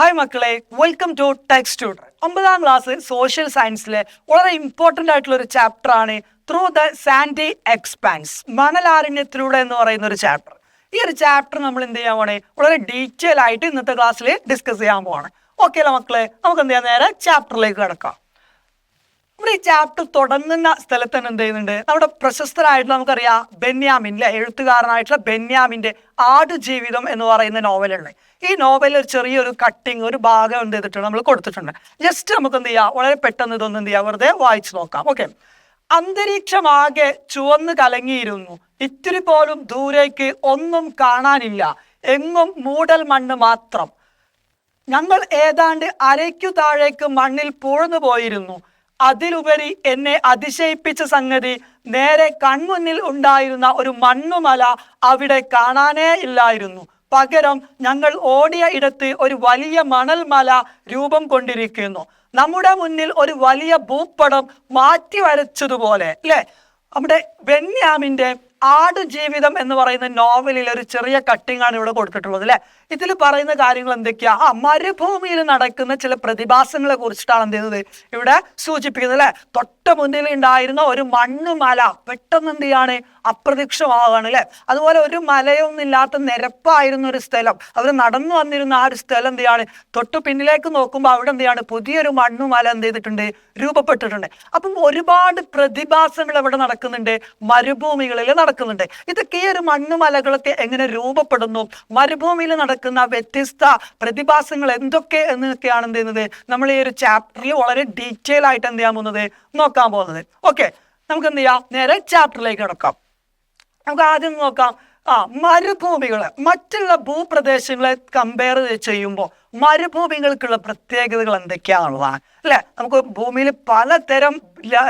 Hi മക്കളെ. Welcome to text tutor ഒമ്പതാം class social സയൻസിലെ വളരെ ഇമ്പോർട്ടന്റ് ആയിട്ടുള്ള ഒരു ചാപ്റ്റർ ആണ് ത്രൂ ദ സാൻഡി എക്സ്പാൻസ് മണലാരണ്യത്തിലൂടെ എന്ന് പറയുന്ന ഒരു ചാപ്റ്റർ ഈ ഒരു ചാപ്റ്റർ നമ്മൾ എന്ത് ചെയ്യാൻ പോണേ വളരെ ഡീറ്റെയിൽ ആയിട്ട് ഇന്നത്തെ ക്ലാസ്സിൽ ഡിസ്കസ് ചെയ്യാൻ പോവാണ്. ഓക്കെ അല്ല മക്കളെ? നമുക്ക് എന്ത് ചെയ്യാം? നേരെ ചാപ്റ്ററിലേക്ക് കിടക്കാം. നമ്മുടെ ഈ ചാപ്റ്റർ തുടങ്ങുന്ന സ്ഥലത്ത് തന്നെ എന്ത് ചെയ്യുന്നുണ്ട്? നമ്മുടെ പ്രശസ്തനായിട്ട് നമുക്കറിയാം ബെന്യാമിൻ അല്ലെ എഴുത്തുകാരനായിട്ടുള്ള ബെന്യാമിന്റെ ആടുജീവിതം എന്ന് പറയുന്ന നോവലുണ്ട് ഈ നോവലിൽ ഒരു ചെറിയൊരു കട്ടിങ് ഒരു ഭാഗം എന്ത് ചെയ്തിട്ടുണ്ട് നമ്മൾ കൊടുത്തിട്ടുണ്ട്. ജസ്റ്റ് നമുക്ക് എന്ത് ചെയ്യാം? വളരെ പെട്ടെന്ന് ഇതൊന്ന് എന്ത് ചെയ്യാം? വെറുതെ വായിച്ചു നോക്കാം. ഓക്കെ അന്തരീക്ഷമാകെ ചുവന്ന് കലങ്ങിയിരുന്നു. ഇത്തിരി പോലും ദൂരേക്ക് ഒന്നും കാണാനില്ല. എങ്ങും മൂടൽ മണ്ണ് മാത്രം. ഞങ്ങൾ ഏതാണ്ട് അരയ്ക്കു താഴേക്ക് മണ്ണിൽ പൂഴ്ന്നു പോയിരുന്നു. അതിലുപരി എന്നെ അതിശയിപ്പിച്ച സംഗതി നേരെ കൺമുന്നിൽ ഉണ്ടായിരുന്ന ഒരു മണ്ണുമല അവിടെ കാണാനേ ഇല്ലായിരുന്നു. പകരം ഞങ്ങൾ ഓടിയ ഇടത്ത് ഒരു വലിയ മണൽമല രൂപം കൊണ്ടിരിക്കുന്നു. നമ്മുടെ മുന്നിൽ ഒരു വലിയ ഭൂപടം മാറ്റി വരച്ചതുപോലെ അല്ലെ? നമ്മുടെ ബെന്യാമിന്റെ ആടുജീവിതം എന്ന് പറയുന്ന നോവലിൽ ഒരു ചെറിയ കട്ടിംഗ് ആണ് ഇവിടെ കൊടുത്തിട്ടുള്ളത് അല്ലെ? ഇതിൽ പറയുന്ന കാര്യങ്ങൾ എന്തൊക്കെയാ? ആ മരുഭൂമിയിൽ നടക്കുന്ന ചില പ്രതിഭാസങ്ങളെ കുറിച്ചിട്ടാണ് എന്ത് ചെയ്യുന്നത് ഇവിടെ സൂചിപ്പിക്കുന്നത് അല്ലെ? തൊട്ട മുന്നിൽ ഉണ്ടായിരുന്ന ഒരു മണ്ണുമല പെട്ടെന്ന് എന്ത് ചെയ്യാണ്? അപ്രത്യക്ഷമാവുകയാണ് അല്ലെ? അതുപോലെ ഒരു മലയൊന്നും ഇല്ലാത്ത നിരപ്പായിരുന്ന ഒരു സ്ഥലം. അവർ നടന്നു വന്നിരുന്ന ആ ഒരു സ്ഥലം എന്ത് ചെയ്യാണ്? തൊട്ട് പിന്നിലേക്ക് നോക്കുമ്പോൾ അവിടെ എന്ത് ചെയ്യാണ്? പുതിയൊരു മണ്ണുമല എന്ത് ചെയ്തിട്ടുണ്ട്? രൂപപ്പെട്ടിട്ടുണ്ട്. അപ്പം ഒരുപാട് പ്രതിഭാസങ്ങൾ അവിടെ നടക്കുന്നുണ്ട് മരുഭൂമികളിൽ നടക്കുന്നുണ്ട്. ഇതൊക്കെ ഈ ഒരു മണ്ണുമലകളൊക്കെ എങ്ങനെ രൂപപ്പെടുന്നു? മരുഭൂമിയിൽ നടക്കുന്ന വ്യത്യസ്ത പ്രതിഭാസങ്ങൾ എന്തൊക്കെ എന്നൊക്കെയാണ് എന്ത് ചെയ്യുന്നത്? നമ്മൾ ഈ ഒരു ചാപ്റ്ററിൽ വളരെ ഡീറ്റെയിൽ ആയിട്ട് എന്ത് ചെയ്യാൻ പോകുന്നത്? നോക്കാൻ പോകുന്നത്. ഓക്കെ നമുക്ക് എന്ത് ചെയ്യാം? നേരെ ചാപ്റ്ററിലേക്ക് കിടക്കാം. നമുക്ക് ആദ്യം നോക്കാം. ആ മരുഭൂമികൾ മറ്റുള്ള ഭൂപ്രദേശങ്ങളെ കമ്പയർ ചെയ്യുമ്പോൾ മരുഭൂമികൾക്കുള്ള പ്രത്യേകതകൾ എന്തൊക്കെയാണുള്ളതാണ് അല്ലെ? നമുക്ക് ഭൂമിയിൽ പലതരം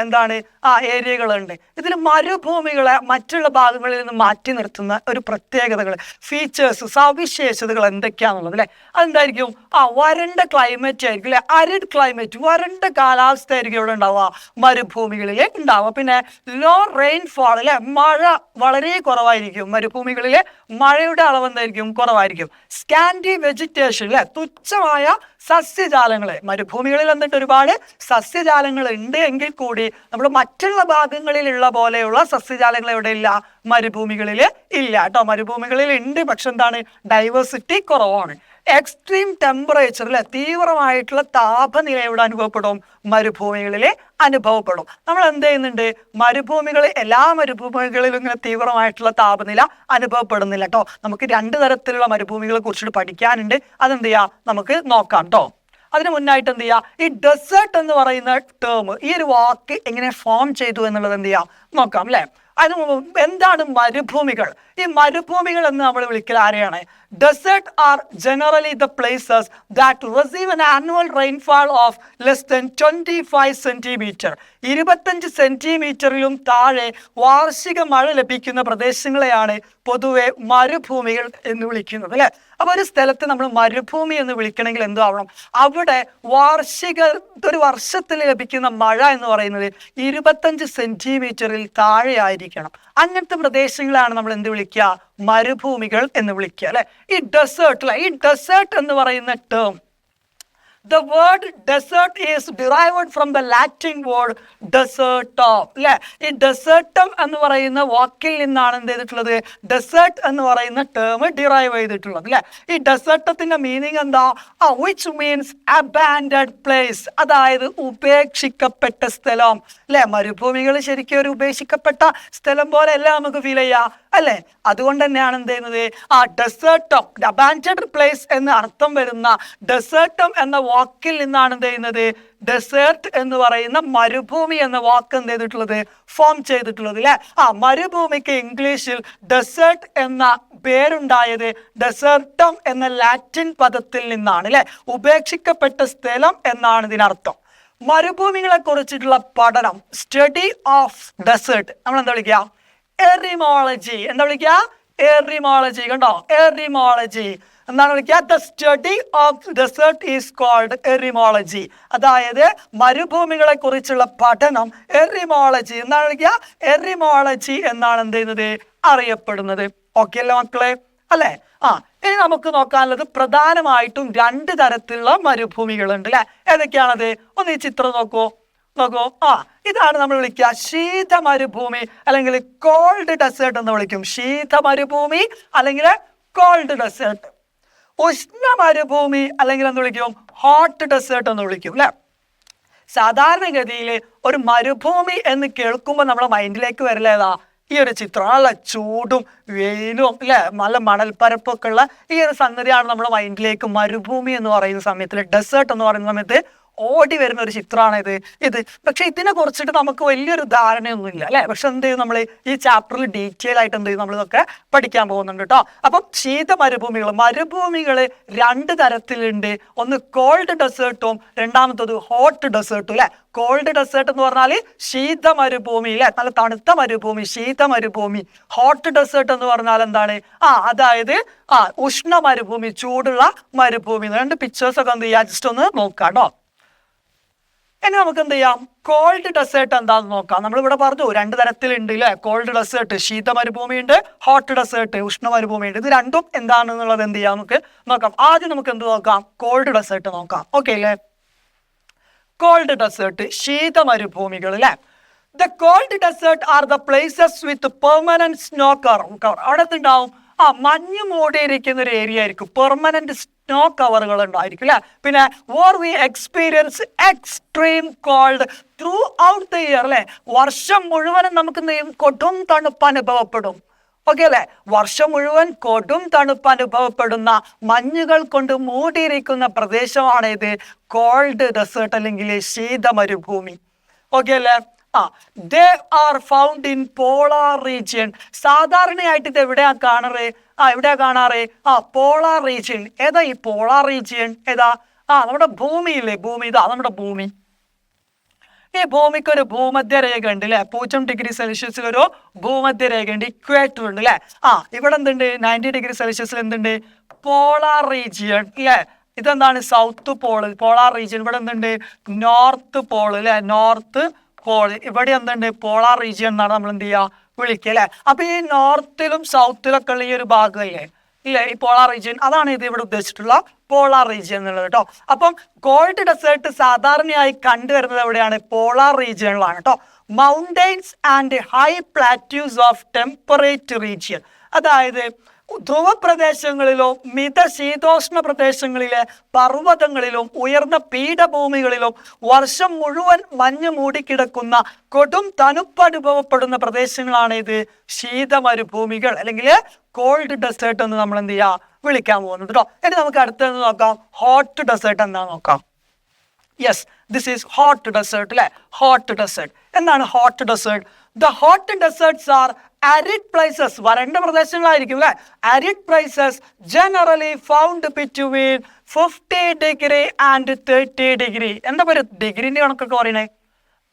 എന്താണ് ആ ഏരിയകളുണ്ട്. ഇതിൽ മരുഭൂമികളെ മറ്റുള്ള ഭാഗങ്ങളിൽ നിന്ന് മാറ്റി നിർത്തുന്ന ഒരു പ്രത്യേകതകൾ ഫീച്ചേഴ്സ് സവിശേഷതകൾ എന്തൊക്കെയാണുള്ളത് അല്ലെ? അതെന്തായിരിക്കും? ആ വരണ്ട ക്ലൈമറ്റ് ആയിരിക്കും അല്ലെ? അരിഡ് ക്ലൈമറ്റ് വരണ്ട കാലാവസ്ഥ ആയിരിക്കും ഇവിടെ ഉണ്ടാവുക. മരുഭൂമികളിൽ ഉണ്ടാവുക. പിന്നെ ലോ റെയിൻഫാൾ അല്ലെ? മഴ വളരെ കുറവായിരിക്കും. മരുഭൂമികളിൽ മഴയുടെ അളവ് എന്തായിരിക്കും? കുറവായിരിക്കും. സ്കാൻഡി വെജിറ്റേഷൻ അല്ലെ? 什么玩意儿 സസ്യജാലങ്ങളെ. മരുഭൂമികളിൽ എന്നിട്ട് ഒരുപാട് സസ്യജാലങ്ങൾ ഉണ്ട് എങ്കിൽ കൂടി നമ്മൾ മറ്റുള്ള ഭാഗങ്ങളിലുള്ള പോലെയുള്ള സസ്യജാലങ്ങൾ എവിടെ ഇല്ല മരുഭൂമികളിൽ ഇല്ല. കേട്ടോ മരുഭൂമികളിൽ ഉണ്ട്. പക്ഷെ എന്താണ്? ഡൈവേഴ്സിറ്റി കുറവാണ്. എക്സ്ട്രീം ടെമ്പറേച്ചർ അല്ലെ തീവ്രമായിട്ടുള്ള താപനില എവിടെ അനുഭവപ്പെടും? മരുഭൂമികളിൽ അനുഭവപ്പെടും. നമ്മൾ എന്ത് ചെയ്യുന്നുണ്ട്? മരുഭൂമികൾ എല്ലാ മരുഭൂമികളിലും ഇങ്ങനെ തീവ്രമായിട്ടുള്ള താപനില അനുഭവപ്പെടുന്നില്ല. കേട്ടോ നമുക്ക് രണ്ട് തരത്തിലുള്ള മരുഭൂമികളെ കുറിച്ചിട്ട് പഠിക്കാനുണ്ട്. അതെന്ത് ചെയ്യാം? നമുക്ക് നോക്കാം. കേട്ടോ. അതിന് മുന്നായിട്ട് എന്ത് ചെയ്യുക ഈ ഡെസേർട്ട് എന്ന് പറയുന്ന ടേം ഈ ഒരു വാക്ക് എങ്ങനെ ഫോം ചെയ്തു എന്നുള്ളത് എന്ത് ചെയ്യാം? നോക്കാം അല്ലെ അതിന് എന്താണ് മരുഭൂമികൾ? ഈ മരുഭൂമികൾ എന്ന് നമ്മൾ വിളിക്കൽ ആരെയാണ്? Desert are generally the places that receive an rainfall of less than twenty five centimetre ഇരുപത്തഞ്ച് സെന്റിമീറ്ററിലും താഴെ വാർഷിക മഴ ലഭിക്കുന്ന പ്രദേശങ്ങളെയാണ് പൊതുവെ മരുഭൂമികൾ എന്ന് വിളിക്കുന്നത് അല്ലേ? അപ്പോൾ ഒരു സ്ഥലത്ത് നമ്മൾ മരുഭൂമി എന്ന് വിളിക്കണമെങ്കിൽ എന്താവണം? അവിടെ വാർഷിക ഒരു വർഷത്തിൽ ലഭിക്കുന്ന മഴ എന്ന് പറയുന്നത് ഇരുപത്തഞ്ച് സെന്റിമീറ്ററിൽ താഴെ ആയിരിക്കണം അങ്ങനത്തെ പ്രദേശങ്ങളാണ് നമ്മൾ എന്ത് വിളിക്കുക? മരുഭൂമികൾ എന്ന് വിളിക്കുക അല്ലെ? ഈ ഡെസേർട്ട് അല്ലെ ഈ ഡെസേർട്ട് എന്ന് പറയുന്ന term the word desert is derived from the Latin word ഡെസേർട്ടോ അല്ലെ ഈ ഡെസേർട്ടം എന്ന് പറയുന്ന വാക്കിൽ നിന്നാണ് എന്ത് ചെയ്തിട്ടുള്ളത്? ഡെസേർട്ട് എന്ന് പറയുന്ന ടേം ഡിറൈവ് ചെയ്തിട്ടുള്ളത് അല്ലെ ഈ ഡെസേർട്ടത്തിന്റെ മീനിങ് എന്താ? ആ വിച്ച് മീൻസ് അബാൻഡഡ് പ്ലേസ് അതായത് ഉപേക്ഷിക്കപ്പെട്ട സ്ഥലം അല്ലെ മരുഭൂമികൾ ശരിക്കും ഒരു ഉപേക്ഷിക്കപ്പെട്ട സ്ഥലം പോലെ അല്ല നമുക്ക് ഫീൽ ചെയ്യാ അല്ലെ? അതുകൊണ്ട് തന്നെയാണ് എന്ത് ചെയ്യുന്നത്? ആ ഡെസേർട്ടം അബാൻഡഡ് പ്ലേസ് എന്ന് അർത്ഥം വരുന്ന ഡെസേർട്ടം എന്ന വാക്കിൽ നിന്നാണ് എന്ത് ചെയ്യുന്നത്? ഡെസേർട്ട് എന്ന് പറയുന്ന മരുഭൂമി എന്ന വാക്ക് എന്ത് ചെയ്തിട്ടുള്ളത്? ഫോം ചെയ്തിട്ടുള്ളത് അല്ലെ ആ മരുഭൂമിക്ക് ഇംഗ്ലീഷിൽ ഡെസേർട്ട് എന്ന പേരുണ്ടായത് ഡെസേർട്ടം എന്ന ലാറ്റിൻ പദത്തിൽ നിന്നാണ് അല്ലെ ഉപേക്ഷിക്കപ്പെട്ട സ്ഥലം എന്നാണ് ഇതിനർത്ഥം. മരുഭൂമികളെ കുറിച്ചിട്ടുള്ള പഠനം സ്റ്റഡി ഓഫ് ഡെസേർട്ട് നമ്മൾ എന്താ വിളിക്കുക? എറിമോളജി എന്താ വിളിക്കുക? എറിമോളജി കണ്ടോ? എറിമോളജി എന്താണ് വിളിക്കുക. The study of desert is called eremology അതായത് മരുഭൂമികളെ കുറിച്ചുള്ള പഠനം എറിമോളജി എന്താണ് വിളിക്കുക. എറിമോളജി എന്നാണ് എന്ത് ചെയ്യുന്നത്? അറിയപ്പെടുന്നത്. ഓക്കെ അല്ലേ മക്കളെ? അല്ലേ? ആ ഇനി നമുക്ക് നോക്കാനുള്ളത് പ്രധാനമായിട്ടും രണ്ട് തരത്തിലുള്ള മരുഭൂമികളുണ്ട് അല്ലെ? ഏതൊക്കെയാണത്? ഒന്ന് ഈ ചിത്രം നോക്കൂ. നോക്കൂ. ആ ഇതാണ് നമ്മൾ വിളിക്കുക. ശീത മരുഭൂമി അല്ലെങ്കിൽ കോൾഡ് ഡെസേർട്ട് എന്ന് വിളിക്കും. ശീത മരുഭൂമി അല്ലെങ്കിൽ കോൾഡ് ഡെസേർട്ട് ഉഷ്ണ മരുഭൂമി അല്ലെങ്കിൽ എന്ത് വിളിക്കും? ഹോട്ട് ഡെസേർട്ട് എന്ന് വിളിക്കും അല്ലെ സാധാരണഗതിയിൽ ഒരു മരുഭൂമി എന്ന് കേൾക്കുമ്പോൾ നമ്മുടെ മൈൻഡിലേക്ക് വരില്ലേതാ ഈ ഒരു ചിത്രം. നല്ല ചൂടും വെയിലും അല്ലെ നല്ല മണൽപ്പരപ്പൊക്കെ ഉള്ള ഈ ഒരു സംഗതിയാണ് നമ്മുടെ മൈൻഡിലേക്ക് മരുഭൂമി എന്ന് പറയുന്ന സമയത്ത് ഡെസേർട്ട് എന്ന് പറയുന്ന സമയത്ത് ഓടി വരുന്ന ഒരു ചിത്രമാണ് ഇത്. ഇത് പക്ഷെ ഇതിനെ കുറിച്ചിട്ട് നമുക്ക് വലിയൊരു ധാരണയൊന്നുമില്ല അല്ലെ? പക്ഷെ എന്ത് ചെയ്യും നമ്മൾ ഈ ചാപ്റ്ററിൽ ഡീറ്റെയിൽ ആയിട്ട് എന്ത് ചെയ്യും? നമ്മളിതൊക്കെ പഠിക്കാൻ പോകുന്നുണ്ട് കേട്ടോ അപ്പം ശീത മരുഭൂമികൾ മരുഭൂമികൾ രണ്ട് തരത്തിലുണ്ട്. ഒന്ന് കോൾഡ് ഡെസേർട്ടും രണ്ടാമത്തത് ഹോട്ട് ഡെസേർട്ടും അല്ലെ? കോൾഡ് ഡെസേർട്ട് എന്ന് പറഞ്ഞാൽ ശീത മരുഭൂമി അല്ലെ? നല്ല തണുത്ത മരുഭൂമി ശീത മരുഭൂമി. ഹോട്ട് ഡെസേർട്ട് എന്ന് പറഞ്ഞാൽ എന്താണ്? ആ അതായത് ആ ഉഷ്ണ മരുഭൂമി ചൂടുള്ള മരുഭൂമി. രണ്ട് പിക്ചേഴ്സ് ഒക്കെ എന്ത് ചെയ്യാം? ജസ്റ്റ് ഒന്ന് നോക്കാം കേട്ടോ ഇനി നമുക്ക് എന്ത് ചെയ്യാം കോൾഡ് ഡെസേർട്ട് എന്താണെന്ന് നോക്കാം. നമ്മളിവിടെ പറഞ്ഞു രണ്ട് തരത്തിലുണ്ട് അല്ലേ കോൾഡ് ഡെസേർട്ട് ശീത മരുഭൂമി ഉണ്ട് ഹോട്ട് ഡെസേർട്ട് ഉഷ്ണ മരുഭൂമി ഉണ്ട് ഇത് രണ്ടും എന്താണെന്നുള്ളത് എന്ത് ചെയ്യാം നമുക്ക് നോക്കാം. ആദ്യം നമുക്ക് എന്ത് നോക്കാം? കോൾഡ് ഡെസേർട്ട് നോക്കാം. ഓക്കെ അല്ലേ കോൾഡ് ഡെസേർട്ട് ശീത മരുഭൂമികൾ അല്ലേ the cold desert are the places with permanent snow cover അവിടെ ഉണ്ടാവും ആ മഞ്ഞ് മൂടിയിരിക്കുന്ന ഒരു ഏരിയ ആയിരിക്കും. പെർമനന്റ് സ്നോ കവറുകൾ ഉണ്ടായിരിക്കും അല്ലെ? പിന്നെ where we experience extreme cold throughout the year അല്ലെ? വർഷം മുഴുവനും നമുക്ക് കൊടും തണുപ്പ് അനുഭവപ്പെടും. ഓക്കെ അല്ലെ? വർഷം മുഴുവൻ കൊടും തണുപ്പ് അനുഭവപ്പെടുന്ന മഞ്ഞുകൾ കൊണ്ട് മൂടിയിരിക്കുന്ന പ്രദേശമാണ് ഇത് കോൾഡ് ഡെസേർട്ട് അല്ലെങ്കിൽ ശീത മരുഭൂമി ഓക്കെ അല്ലേ? They are found in polar region സാധാരണയായിട്ട് ഇത് എവിടെയാ കാണാറ്? ആ എവിടെയാ കാണാറ്? ആ പോളാർ റീജിയൻ ഏതാ ഈ പോളാർ റീജിയൻ ഏതാ? ആ നമ്മുടെ ഭൂമിയില്ലേ? ഭൂമി. ഇതാ നമ്മുടെ ഭൂമി. ഈ ഭൂമിക്ക് ഒരു ഭൂമധ്യരേഖ ഉണ്ട് അല്ലെ പൂജ്യം ഡിഗ്രി സെൽഷ്യസിൽ ഒരു ഭൂമധ്യരേഖ ഉണ്ട്. ഇക്വേറ്റർ ഉണ്ട് അല്ലെ ആ ഇവിടെ എന്തുണ്ട്? നയന്റി ഡിഗ്രി സെൽഷ്യസിൽ എന്തുണ്ട്? പോളാർ റീജിയൺ അല്ലെ ഇതെന്താണ്? South pole. Polar region. ഇവിടെ എന്തുണ്ട്? നോർത്ത് പോൾ അല്ലെ നോർത്ത് പോൾ ഇവിടെ എന്തുണ്ട്? പോളാർ റീജിയൻ എന്നാണ് നമ്മൾ എന്ത് ചെയ്യുക? വിളിക്കുക അല്ലെ? അപ്പൊ ഈ നോർത്തിലും സൗത്തിലൊക്കെ ഉള്ള ഈ ഒരു ഭാഗമല്ലേ? ഇല്ലേ? ഈ പോളാർ റീജിയൻ അതാണ് ഇത് ഇവിടെ ഉദ്ദേശിച്ചിട്ടുള്ള പോളാർ റീജിയൻ എന്നുള്ളത് കേട്ടോ. അപ്പം കോൾഡ് ഡെസേർട്ട് സാധാരണയായി കണ്ടുവരുന്നത് എവിടെയാണ്? പോളാർ റീജിയനിലാണ് കേട്ടോ. Mountains and high plateaus of temperate region അതായത് ധ്രുവ പ്രദേശങ്ങളിലും മിത ശീതോഷ്ണ പ്രദേശങ്ങളിലെ പർവതങ്ങളിലും ഉയർന്ന പീഠഭൂമികളിലും വർഷം മുഴുവൻ മഞ്ഞ് മൂടിക്കിടക്കുന്ന കൊടും തണുപ്പ് അനുഭവപ്പെടുന്ന പ്രദേശങ്ങളാണ് ഇത് ശീതമരുഭൂമികൾ അല്ലെങ്കിൽ കോൾഡ് ഡെസേർട്ട് എന്ന് നമ്മൾ എന്ത് ചെയ്യുക വിളിക്കാൻ പോകുന്നത് കേട്ടോ ഇനി നമുക്ക് അടുത്തത് നോക്കാം. ഹോട്ട് ഡെസേർട്ട് എന്താ നോക്കാം? Yes this is hot desert അല്ലെ ഹോട്ട് ഡെസേർട്ട് എന്താണ് hot desert the hot deserts are arid places വരണ്ട പ്രദേശങ്ങളായിരിക്കും അല്ലെ? Arid places generally found between fifty degree and thirty degree എന്താ പറയുക ഡിഗ്രീന്റെ കണക്കൊക്കെ പറയണേ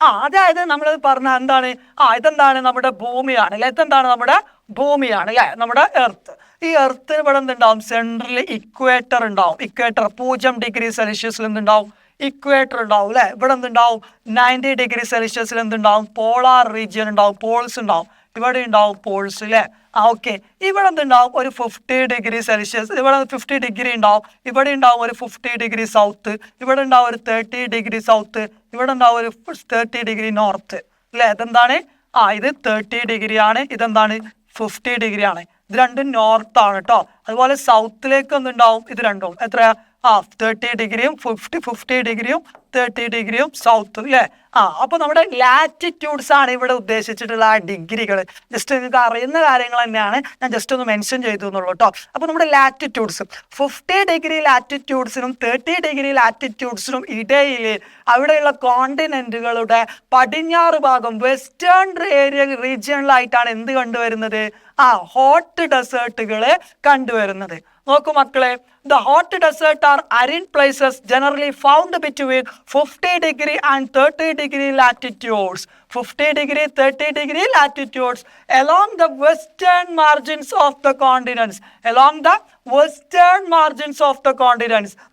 ആ അതായത് നമ്മൾ പറഞ്ഞ എന്താണ്? ആ ഇതെന്താണ് നമ്മുടെ ഭൂമിയാണ് അല്ലെ? ഇതെന്താണ് നമ്മുടെ ഭൂമിയാണ് അല്ലെ? നമ്മുടെ എർത്ത് ഈ എർത്തിന് ഇവിടെ എന്തുണ്ടാവും? സെൻട്രൽ ഇക്വേറ്റർ ഉണ്ടാവും. ഇക്വേറ്റർ പൂജ്യം ഡിഗ്രി സെൽഷ്യസിൽ എന്തുണ്ടാവും? ഇക്വേറ്റർ ഉണ്ടാവും അല്ലെ? ഇവിടെ എന്തുണ്ടാവും? നയന്റി ഡിഗ്രി സെൽഷ്യസിൽ എന്തുണ്ടാവും? പോളാർ റീജിയൻ ഉണ്ടാവും. പോൾസ് ഉണ്ടാവും. ഇവിടെ ഉണ്ടാവും പോൾസ് അല്ലേ ആ ഓക്കെ ഇവിടെ എന്തുണ്ടാവും ഒരു ഫിഫ്റ്റി ഡിഗ്രി സെൽഷ്യസ് ഇവിടെ ഫിഫ്റ്റി ഡിഗ്രി ഉണ്ടാവും. ഇവിടെ ഉണ്ടാവും ഒരു ഫിഫ്റ്റി ഡിഗ്രി സൗത്ത് ഇവിടെ ഉണ്ടാവും ഒരു തേർട്ടി ഡിഗ്രി സൗത്ത് ഇവിടെ ഉണ്ടാവും ഒരു തേർട്ടി ഡിഗ്രി നോർത്ത് അല്ലേ ഇതെന്താണ്? ആ ഇത് തേർട്ടി ഡിഗ്രി ആണ്. ഇതെന്താണ്? ഫിഫ്റ്റി ഡിഗ്രി ആണ്. ഇത് രണ്ടും നോർത്താണ് കേട്ടോ അതുപോലെ സൗത്തിലേക്ക് എന്തുണ്ടാവും ഇത് രണ്ടും. എത്ര ആ തേർട്ടി ഡിഗ്രിയും ഫിഫ്റ്റി ഫിഫ്റ്റി ഡിഗ്രിയും തേർട്ടി ഡിഗ്രിയും സൗത്ത് അല്ലേ ആ അപ്പൊ നമ്മുടെ ലാറ്റിറ്റ്യൂഡ്സ് ആണ് ഇവിടെ ഉദ്ദേശിച്ചിട്ടുള്ള ആ ഡിഗ്രികൾ ജസ്റ്റ് നിങ്ങൾക്ക് അറിയുന്ന കാര്യങ്ങൾ തന്നെയാണ് ഞാൻ ജസ്റ്റ് ഒന്ന് മെൻഷൻ ചെയ്തു എന്നുള്ളൂ കേട്ടോ അപ്പൊ നമ്മുടെ ലാറ്റിറ്റ്യൂഡ്സ് ഫിഫ്റ്റി ഡിഗ്രി ലാറ്റിറ്റ്യൂഡ്സിനും തേർട്ടി ഡിഗ്രി ലാറ്റിറ്റ്യൂഡ്സിനും ഇടയിൽ അവിടെയുള്ള കോണ്ടിനെന്റുകളുടെ പടിഞ്ഞാറ് ഭാഗം വെസ്റ്റേൺ ഏരിയ റീജിയണിലായിട്ടാണ് എന്ത് കണ്ടുവരുന്നത്? ആ ഹോട്ട് ഡെസേർട്ടുകൾ കണ്ടുവരുന്നത്. നോക്കൂ മക്കളെ the hot desert are arid places generally found between fifty degree and thirty degree latitudes fifty degree thirty degree latitudes along the western margins of the continents. Along the western of of the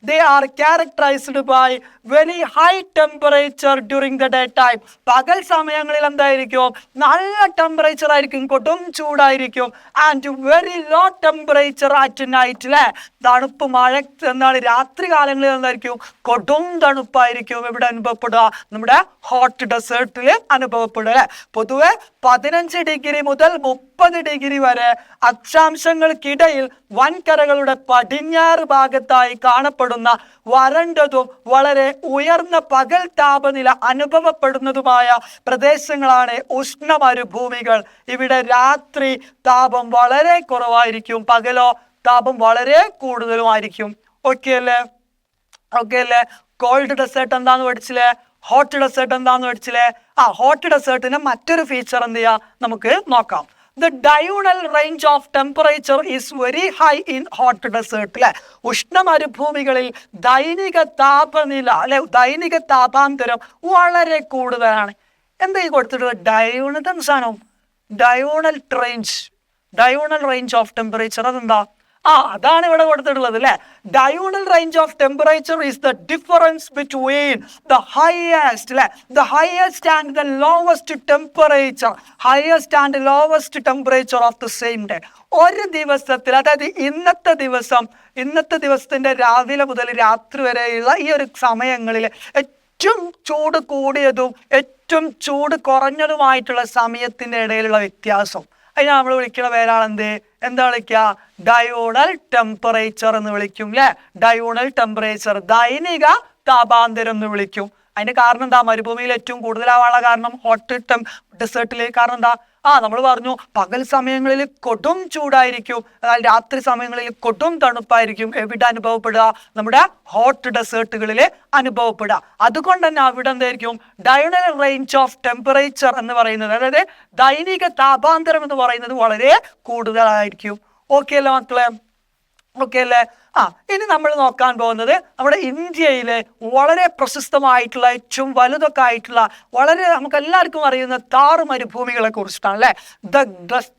they are are by very high temperature during during day time പകൽ സമയങ്ങളിൽ എന്തായിരിക്കും? നല്ല temperature ആയിരിക്കും കൊടും ചൂടായിരിക്കും and very low temperature at night അല്ലേ തണുപ്പ് മഴ എന്നാണ് രാത്രി കാലങ്ങളിൽ എന്തായിരിക്കും? കൊടും തണുപ്പായിരിക്കും ഇവിടെ അനുഭവപ്പെടുക. നമ്മുടെ ഹോട്ട് ഡെസേർട്ടിൽ അനുഭവപ്പെടുക അല്ലേ പൊതുവെ പതിനഞ്ച് ഡിഗ്രി മുതൽ മുപ്പത് ഡിഗ്രി വരെ അക്ഷാംശങ്ങൾക്കിടയിൽ വൻകരകളുടെ പടിഞ്ഞാറ് ഭാഗത്തായി കാണപ്പെടുന്ന വരണ്ടതും വളരെ ഉയർന്ന പകൽ താപനില അനുഭവപ്പെടുന്നതുമായ പ്രദേശങ്ങളാണ് ഉഷ്ണ മരുഭൂമികൾ ഇവിടെ രാത്രി താപം വളരെ കുറവായിരിക്കും. പകലോ താപം വളരെ കൂടുതലുമായിരിക്കും. ഓക്കെ അല്ലേ ഓക്കെ അല്ലേ കോൾഡ് ഡെസേർട്ട് എന്താന്ന് പഠിച്ചില്ലേ? ഹോട്ട് ഡെസേർട്ട് എന്താന്ന് പഠിച്ചില്ലേ? ആ ഹോട്ട് ഡെസേർട്ടിന് മറ്റൊരു ഫീച്ചർ എന്ത് ചെയ്യാം നമുക്ക് നോക്കാം. The diurnal range of temperature is very high in hot desert അല്ലെ ഉഷ്ണ മരുഭൂമികളിൽ ദൈനിക താപനില അല്ലെ ദൈനിക താപാന്തരം വളരെ കൂടുതലാണ്. എന്താ ഈ കൊടുത്തിട്ടുള്ളത് ഡയൂണൽ സാധനം diurnal range diurnal range of temperature അതെന്താ? ആ അതാണ് ഇവിടെ കൊടുത്തിട്ടുള്ളത് അല്ലേ diurnal range of temperature is the difference between the highest അല്ലെ the highest and the lowest temperature highest and lowest temperature of the same day ഒരു ദിവസത്തിൽ അതായത് ഇന്നത്തെ ദിവസം ഇന്നത്തെ ദിവസത്തിന്റെ രാവിലെ മുതൽ രാത്രി വരെയുള്ള ഈ ഒരു സമയങ്ങളിൽ ഏറ്റവും ചൂട് കൂടിയതും ഏറ്റവും ചൂട് കുറഞ്ഞതുമായിട്ടുള്ള സമയത്തിന്റെ ഇടയിലുള്ള വ്യത്യാസം. അതിന് നമ്മൾ വിളിക്കുന്ന പേരാണ് എന്ത് വിളിക്കുക ഡയോണൽ ടെമ്പറേച്ചർ എന്ന് വിളിക്കും അല്ലെ ഡയോണൽ ടെമ്പറേച്ചർ ദൈനിക താപാന്തരം എന്ന് വിളിക്കും. അതിന്റെ കാരണം എന്താ? മരുഭൂമിയിൽ ഏറ്റവും കൂടുതലാവാനുള്ള കാരണം ഹോട്ട് ടെം കാരണം എന്താ? ആ നമ്മൾ പറഞ്ഞു പകൽ സമയങ്ങളിൽ കൊടും ചൂടായിരിക്കും. അതായത് രാത്രി സമയങ്ങളിൽ കൊടും തണുപ്പായിരിക്കും. എവിടെ അനുഭവപ്പെടുക? നമ്മുടെ ഹോട്ട് ഡെസേർട്ടുകളിൽ അനുഭവപ്പെടുക. അതുകൊണ്ട് തന്നെ അവിടെ എന്തായിരിക്കും? ഡയണൽ റേഞ്ച് ഓഫ് ടെമ്പറേച്ചർ എന്ന് പറയുന്നത് അതായത് ദൈനിക താപാന്തരം എന്ന് പറയുന്നത് വളരെ കൂടുതലായിരിക്കും. ഓക്കെ അല്ലേ മക്കളെ? ഓക്കെ അല്ലേ ആ ഇനി നമ്മൾ നോക്കാൻ പോകുന്നത് നമ്മുടെ ഇന്ത്യയിലെ വളരെ പ്രശസ്തമായിട്ടുള്ള ഏറ്റവും വലുതൊക്കെ ആയിട്ടുള്ള വളരെ നമുക്ക് എല്ലാവർക്കും അറിയുന്ന താർ മരുഭൂമികളെ കുറിച്ചിട്ടാണ് അല്ലേ? The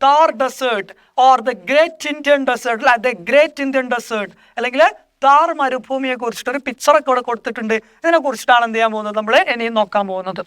Thar desert or the great Indian desert അല്ലെ? ദ ഗ്രേറ്റ് ഇന്ത്യൻ ഡെസേർട്ട് അല്ലെങ്കിൽ താർ മരുഭൂമിയെ കുറിച്ചിട്ട് ഒരു പിക്ചറൊക്കെ ഇവിടെ കൊടുത്തിട്ടുണ്ട്. ഇതിനെ കുറിച്ചിട്ടാണ് എന്ത് ചെയ്യാൻ പോകുന്നത് നമ്മൾ ഇനിയും നോക്കാൻ പോകുന്നത്.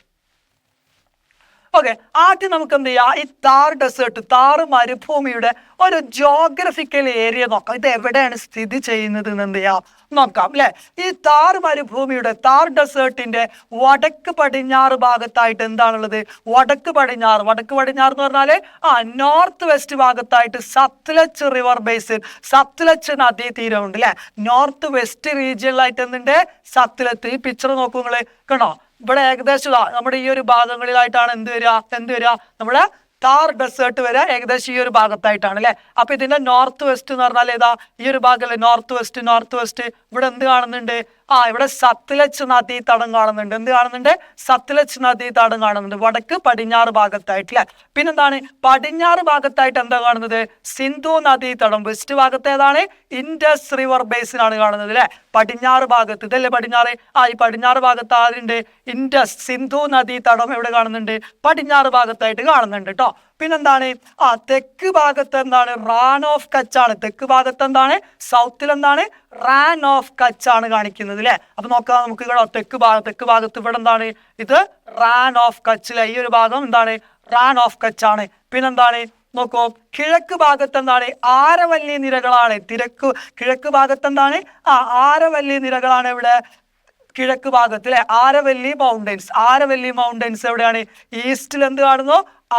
ഓക്കെ ആദ്യം നമുക്ക് എന്ത് ചെയ്യാം? ഈ താർ ഡെസേർട്ട് താർ മരുഭൂമിയുടെ ഒരു ജോഗ്രഫിക്കൽ ഏരിയ നോക്കാം. ഇത് എവിടെയാണ് സ്ഥിതി ചെയ്യുന്നത് എന്ന് എന്ത് ചെയ്യാം? നോക്കാം അല്ലെ ഈ താർ മരുഭൂമിയുടെ താർ ഡെസേർട്ടിന്റെ വടക്ക് പടിഞ്ഞാറ് ഭാഗത്തായിട്ട് എന്താണുള്ളത്? വടക്ക് പടിഞ്ഞാറ്. വടക്ക് പടിഞ്ഞാറ് എന്ന് പറഞ്ഞാൽ ആ നോർത്ത് വെസ്റ്റ് ഭാഗത്തായിട്ട് സത്ലജ് റിവർ ബേസിൻ സത്ലജ് നദീതീരമുണ്ട് അല്ലെ നോർത്ത് വെസ്റ്റ് റീജിയനിലായിട്ട് എന്തുണ്ട്? സത്ലത്ത് ഈ പിക്ചർ നോക്കൂ നിങ്ങൾ. കണ്ടോ? ഇവിടെ ഏകദേശം നമ്മുടെ ഈ ഒരു ഭാഗങ്ങളിലായിട്ടാണ് എന്ത് വരിക? എന്ത് വരിക? നമ്മുടെ താർ ഡെസേർട്ട് വരെ ഏകദേശം ഈ ഒരു ഭാഗത്തായിട്ടാണ് അല്ലെ? അപ്പൊ ഇതിന്റെ നോർത്ത് വെസ്റ്റ് എന്ന് പറഞ്ഞാൽ ഏതാ? ഈ ഒരു ഭാഗമല്ലേ നോർത്ത് വെസ്റ്റ് നോർത്ത് വെസ്റ്റ്. ഇവിടെ എന്ത് കാണുന്നുണ്ട്? ആ ഇവിടെ സത്ലജ് നദി തടം കാണുന്നുണ്ട്. എന്ത് കാണുന്നുണ്ട്? സത്ലജ് നദി തടം കാണുന്നുണ്ട്. വടക്ക് പടിഞ്ഞാറ് ഭാഗത്തായിട്ട് അല്ലെ പിന്നെന്താണ്? പടിഞ്ഞാറ് ഭാഗത്തായിട്ട് എന്താ കാണുന്നത്? സിന്ധു നദി തടം. വെസ്റ്റ് ഭാഗത്ത് ഏതാണ്? ഇൻഡസ് റിവർ ബേസിൻ ആണ് കാണുന്നത് അല്ലെ പടിഞ്ഞാറ് ഭാഗത്ത്. ഇതല്ലേ പടിഞ്ഞാറ്? ആ ഈ പടിഞ്ഞാറ് ഭാഗത്ത് ആരുണ്ട്? ഇൻഡസ്. സിന്ധു നദി തടം എവിടെ കാണുന്നുണ്ട്? പടിഞ്ഞാറ് ഭാഗത്തായിട്ട് കാണുന്നുണ്ട് കേട്ടോ പിന്നെന്താണ്? ആ തെക്ക് ഭാഗത്ത് എന്താണ് റാൻ ഓഫ് കച്ച് ആണ്. തെക്ക് ഭാഗത്ത് എന്താണ് സൗത്തിൽ എന്താണ്? റാൻ ഓഫ് കച്ച് ആണ് കാണിക്കുന്നത് അല്ലെ അപ്പൊ നോക്കാം നമുക്ക് ഇവിടെ തെക്ക് ഭാഗം തെക്ക് ഭാഗത്ത് ഇവിടെ എന്താണ്? ഇത് റാൻ ഓഫ് കച്ചിലെ ഈ ഒരു ഭാഗം എന്താണ്? റാൻ ഓഫ് കച്ച് ആണ്. പിന്നെന്താണ്? നോക്കൂ കിഴക്ക് ഭാഗത്ത് എന്താണ് ആരവല്ലി നിരകളാണ്. തിരക്ക് കിഴക്ക് ഭാഗത്ത് എന്താണ് ആ ആരവല്ലി നിരകളാണ് ഇവിടെ. കിഴക്ക് ഭാഗത്ത് അല്ലെ ആരവല്ലി മൗണ്ടൻസ് ആരവല്ലി മൗണ്ടൻസ് എവിടെയാണ്? ഈസ്റ്റിൽ എന്ത് കാണുന്നു?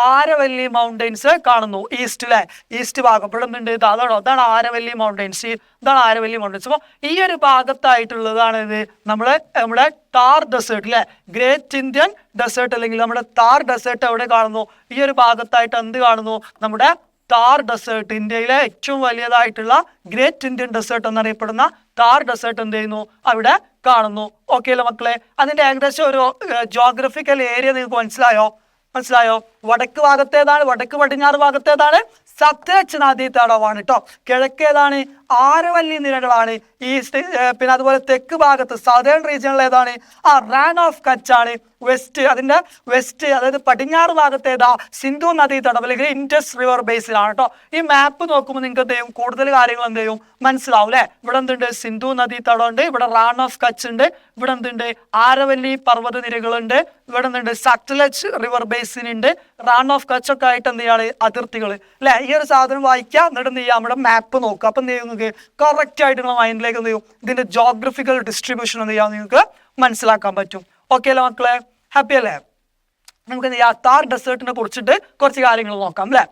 ആരവല്ലി മൗണ്ടൻസ് കാണുന്നു. ഈസ്റ്റിലെ ഈസ്റ്റ് ഭാഗം ഇവിടെ ഇത് അതാണോ? അതാണ് ആരവല്ലി മൗണ്ടൻസ് ഇതാണ് ആരവല്ലി മൗണ്ടൻസ് അപ്പോൾ ഈ ഒരു ഭാഗത്തായിട്ടുള്ളതാണ് ഇത് നമ്മളെ നമ്മുടെ താർ ഡെസേർട്ട് അല്ലെ ഗ്രേറ്റ് ഇന്ത്യൻ ഡെസേർട്ട് അല്ലെങ്കിൽ നമ്മുടെ താർ ഡെസേർട്ട് എവിടെ കാണുന്നു? ഈ ഒരു ഭാഗത്തായിട്ട് എന്ത് കാണുന്നു? നമ്മുടെ താർ ഡെസേർട്ട് ഇന്ത്യയിലെ ഏറ്റവും വലിയതായിട്ടുള്ള ഗ്രേറ്റ് ഇന്ത്യൻ ഡെസേർട്ട് എന്നറിയപ്പെടുന്ന താർ ഡെസേർട്ട് എന്ത് ചെയ്യുന്നു? അവിടെ കാണുന്നു. ഓക്കെ അല്ലേ മക്കളെ? അതിന്റെ ഏകദേശം ഒരു ജോഗ്രഫിക്കൽ ഏരിയ നിങ്ങൾക്ക് മനസ്സിലായോ? മനസ്സിലായോ? വടക്ക് ഭാഗത്തേതാണ് വടക്ക് പടിഞ്ഞാറ് ഭാഗത്തേതാണ്. സത്ലജ് നദീതടമാണ് കേട്ടോ കിഴക്കേതാണ് ആരവല്ലി നിരകളാണ്. ഈസ്റ്റ് പിന്നെ അതുപോലെ തെക്ക് ഭാഗത്ത് സദേൺ റീജിയണിൽ ഏതാണ്? ആ റാൻ ഓഫ് കച്ച് ആണ്. വെസ്റ്റ് അതിന്റെ വെസ്റ്റ് അതായത് പടിഞ്ഞാറ് ഭാഗത്ത് ഏതാ? സിന്ധു നദീ തടം അല്ലെങ്കിൽ ഇൻഡസ് റിവർ ബേസിലാണ് കേട്ടോ ഈ മാപ്പ് നോക്കുമ്പോൾ നിങ്ങൾക്ക് എന്ത് ചെയ്യും? കൂടുതൽ കാര്യങ്ങൾ എന്ത് ചെയ്യും? മനസ്സിലാവും അല്ലെ ഇവിടെ എന്തുണ്ട്? സിന്ധു നദീ ഉണ്ട് ഇവിടെ റാൺ ഓഫ് കച്ച് ഉണ്ട്. ഇവിടെ എന്തുണ്ട്? ആരവല്ലി പർവത നിരകളുണ്ട്. ഇവിടെ എന്തുണ്ട്? സത്ലജ് റിവർ ബേസിൻ ഉണ്ട്. റാൺ ഓഫ് കച്ച് ഒക്കെ ആയിട്ട് എന്ത് ചെയ്യാണ്? അതിർത്തികൾ. അല്ലെ ഈ ഒരു സാധനം വായിക്കുക എന്നിട്ട് നീ നമ്മുടെ മാപ്പ് നോക്കുക. അപ്പൊ നീ നിങ്ങൾക്ക്? കറക്റ്റ് ആയിട്ട് നിങ്ങളുടെ മൈൻഡിലേക്ക് എന്ത് ചെയ്യും? ഇതിന്റെ ജോഗ്രഫിക്കൽ ഡിസ്ട്രിബ്യൂഷൻ എന്ത് ചെയ്യാൻ നിങ്ങൾക്ക് മനസ്സിലാക്കാൻ പറ്റും. ഓക്കെ അല്ലേ മക്കളെ? ഹാപ്പി അല്ലേ? നമുക്ക് എന്ത് ചെയ്യാം? താർ ഡെസേർട്ടിനെ കുറിച്ചിട്ട് കുറച്ച് കാര്യങ്ങൾ നോക്കാം അല്ലേ?